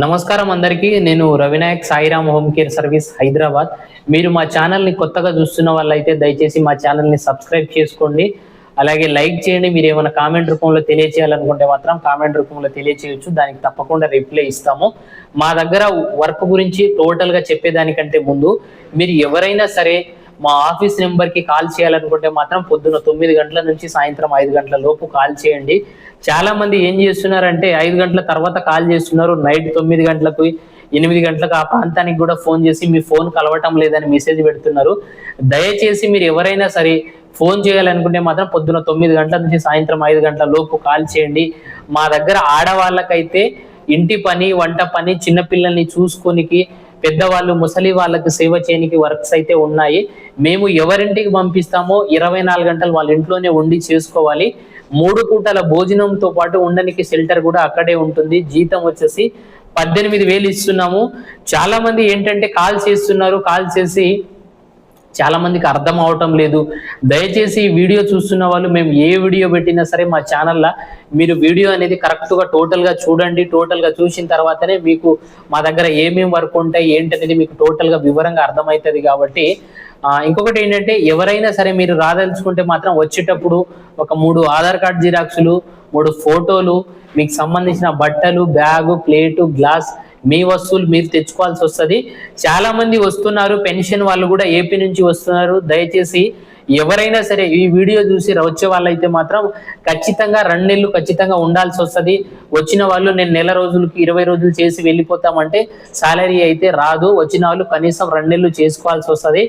నమస్కారం అందరికీ. నేను Ravinayak Sairam home care service Hyderabad. మీరు మా ఛానల్ని కొత్తగా చూస్తున్న వాళ్ళైతే దయచేసి మా ఛానల్ని సబ్స్క్రైబ్ చేసుకోండి. అలాగే లైక్ చేయండి. మీరు ఏమైనా కామెంట్ రూపంలో తెలియచేయాలనుకుంటే మాత్రం కామెంట్ రూపంలో తెలియచేయచ్చు. దానికి తప్పకుండా రిప్లై ఇస్తాము. మా దగ్గర వర్క్ గురించి టోటల్గా చెప్పేదానికంటే ముందు మీరు ఎవరైనా సరే మా ఆఫీస్ నెంబర్కి కాల్ చేయాలనుకుంటే మాత్రం పొద్దున తొమ్మిది గంటల నుంచి సాయంత్రం ఐదు గంటల లోపు కాల్ చేయండి. చాలా మంది ఏం చేస్తున్నారంటే ఐదు గంటల తర్వాత కాల్ చేస్తున్నారు. నైట్ తొమ్మిది గంటలకు ఎనిమిది గంటలకు ఆ ప్రాంతానికి కూడా ఫోన్ చేసి మీ ఫోన్ కలవటం లేదని మెసేజ్ పెడుతున్నారు. దయచేసి మీరు ఎవరైనా సరే ఫోన్ చేయాలనుకుంటే మాత్రం పొద్దున తొమ్మిది గంటల నుంచి సాయంత్రం ఐదు గంటల లోపు కాల్ చేయండి. మా దగ్గర ఆడవాళ్ళకైతే ఇంటి పని వంట పని చిన్నపిల్లల్ని చూసుకొనికి పెద్దవాళ్ళు ముసలి వాళ్ళకి సేవ చేయనికి వర్క్స్ అయితే ఉన్నాయి. మేము ఎవరింటికి పంపిస్తామో ఇరవై నాలుగు గంటలు వాళ్ళ ఇంట్లోనే ఉండి చేసుకోవాలి. మూడు పూటల భోజనంతో పాటు ఉండనికి షెల్టర్ కూడా అక్కడే ఉంటుంది. జీతం వచ్చేసి పద్దెనిమిది వేలు ఇస్తున్నాము. చాలా మంది ఏంటంటే కాల్ చేస్తున్నారు. కాల్ చేసి చాలా మందికి అర్థం అవటం లేదు. దయచేసి వీడియో చూస్తున్న వాళ్ళు మేము ఏ వీడియో పెట్టినా సరే మా ఛానల్లో మీరు వీడియో అనేది కరెక్ట్గా టోటల్గా చూడండి. టోటల్గా చూసిన తర్వాతనే మీకు మా దగ్గర ఏమేమి వర్క్ ఉంటాయి ఏంటనేది మీకు టోటల్గా వివరంగా అర్థమవుతుంది కాబట్టి ఇంకొకటి ఏంటంటే ఎవరైనా సరే మీరు రాదలుచుకుంటే మాత్రం వచ్చేటప్పుడు ఒక మూడు ఆధార్ కార్డ్ జిరాక్సులు మూడు ఫోటోలు మీకు సంబంధించిన బట్టలు బ్యాగు ప్లేటు గ్లాస్ మీ వస్తువులు మీరు తెచ్చుకోవాల్సి వస్తుంది. చాలా మంది వస్తున్నారు పెన్షన్ వాళ్ళు కూడా ఏపీ నుంచి వస్తున్నారు. దయచేసి ఎవరైనా సరే ఈ వీడియో చూసి వచ్చే వాళ్ళైతే మాత్రం ఖచ్చితంగా రెండు నెలలు ఖచ్చితంగా ఉండాల్సి వస్తుంది. వచ్చిన వాళ్ళు నేను నెల రోజులకి ఇరవై రోజులు చేసి వెళ్ళిపోతామంటే సాలరీ అయితే రాదు. వచ్చిన వాళ్ళు కనీసం రెండు నెలలు చేసుకోవాల్సి వస్తుంది.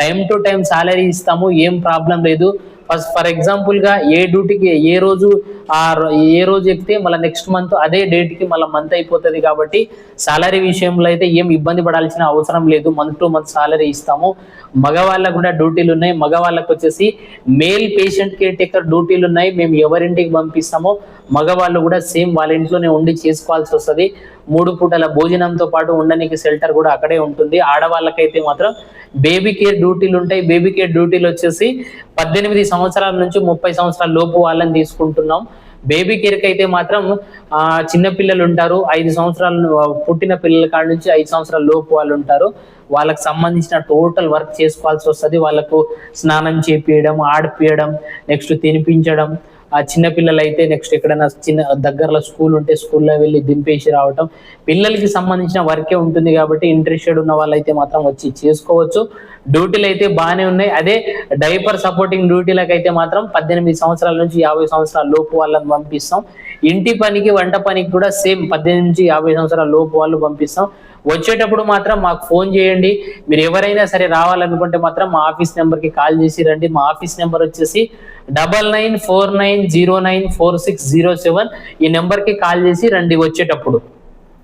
టైం టు టైం సాలరీ ఇస్తాము ఏం ప్రాబ్లం లేదు. ఫస్ట్ ఫర్ ఎగ్జాంపుల్గా ఏ డ్యూటీకి ఏ రోజు ఆ రో- ఏ రోజు ఎక్కితే మళ్ళీ నెక్స్ట్ మంత్ అదే డేట్కి మళ్ళీ మంత్ అయిపోతుంది కాబట్టి సాలరీ విషయంలో అయితే ఏం ఇబ్బంది పడాల్సిన అవసరం లేదు. మంత్ టు మంత్ సాలరీ ఇస్తాము. మగవాళ్ళకు కూడా డ్యూటీలు ఉన్నాయి. మగవాళ్ళకు వచ్చేసి మేల్ పేషెంట్ కేర్ టేకర్ డ్యూటీలు ఉన్నాయి. మేము ఎవరింటికి పంపిస్తామో మగవాళ్ళు కూడా సేమ్ వాళ్ళ ఇంట్లోనే ఉండి చేసుకోవాల్సి వస్తుంది. మూడు పూటల భోజనంతో పాటు ఉండడానికి షెల్టర్ కూడా అక్కడే ఉంటుంది. ఆడవాళ్ళకైతే మాత్రం బేబీ కేర్ డ్యూటీలు ఉంటాయి. బేబీ కేర్ డ్యూటీలు వచ్చేసి పద్దెనిమిది సంవత్సరాల నుంచి ముప్పై సంవత్సరాల లోపు వాళ్ళని తీసుకుంటున్నాం. బేబీ కేర్కి అయితే మాత్రం ఆ, చిన్న పిల్లలు ఉంటారు ఐదు సంవత్సరాలు పుట్టిన పిల్లల కాడ నుంచి ఐదు సంవత్సరాల లోపు వాళ్ళు ఉంటారు వాళ్ళకి సంబంధించిన టోటల్ వర్క్ చేసుకోవాల్సి వస్తుంది. వాళ్ళకు స్నానం చేపియడం ఆడిపియడం నెక్స్ట్ తినిపించడం ఆ చిన్న పిల్లలు అయితే నెక్స్ట్ ఎక్కడైనా చిన్న దగ్గరలో స్కూల్ ఉంటే స్కూల్లో వెళ్ళి దింపేసి రావటం. పిల్లలకి సంబంధించిన వర్కే ఉంటుంది కాబట్టి ఇంట్రెస్టెడ్ ఉన్న వాళ్ళైతే మాత్రం వచ్చి చేసుకోవచ్చు. డ్యూటీలు అయితే బాగానే ఉన్నాయి. అదే డైపర్ సపోర్టింగ్ డ్యూటీలకు అయితే మాత్రం పద్దెనిమిది సంవత్సరాల నుంచి యాభై సంవత్సరాల లోపు వాళ్ళని పంపిస్తాం. ఇంటి పనికి వంట పనికి కూడా సేమ్ పద్దెనిమిది నుంచి యాభై సంవత్సరాల లోపు వాళ్ళు పంపిస్తాం. వచ్చేటప్పుడు మాత్రం మాకు ఫోన్ చేయండి. మీరు ఎవరైనా సరే రావాలనుకుంటే మాత్రం మా ఆఫీస్ నెంబర్కి కాల్ చేసి రండి. మా ఆఫీస్ నెంబర్ వచ్చేసి double nine four nine zero nine four six zero seven ఈ నెంబర్కి కాల్ చేసి రండి వచ్చేటప్పుడు.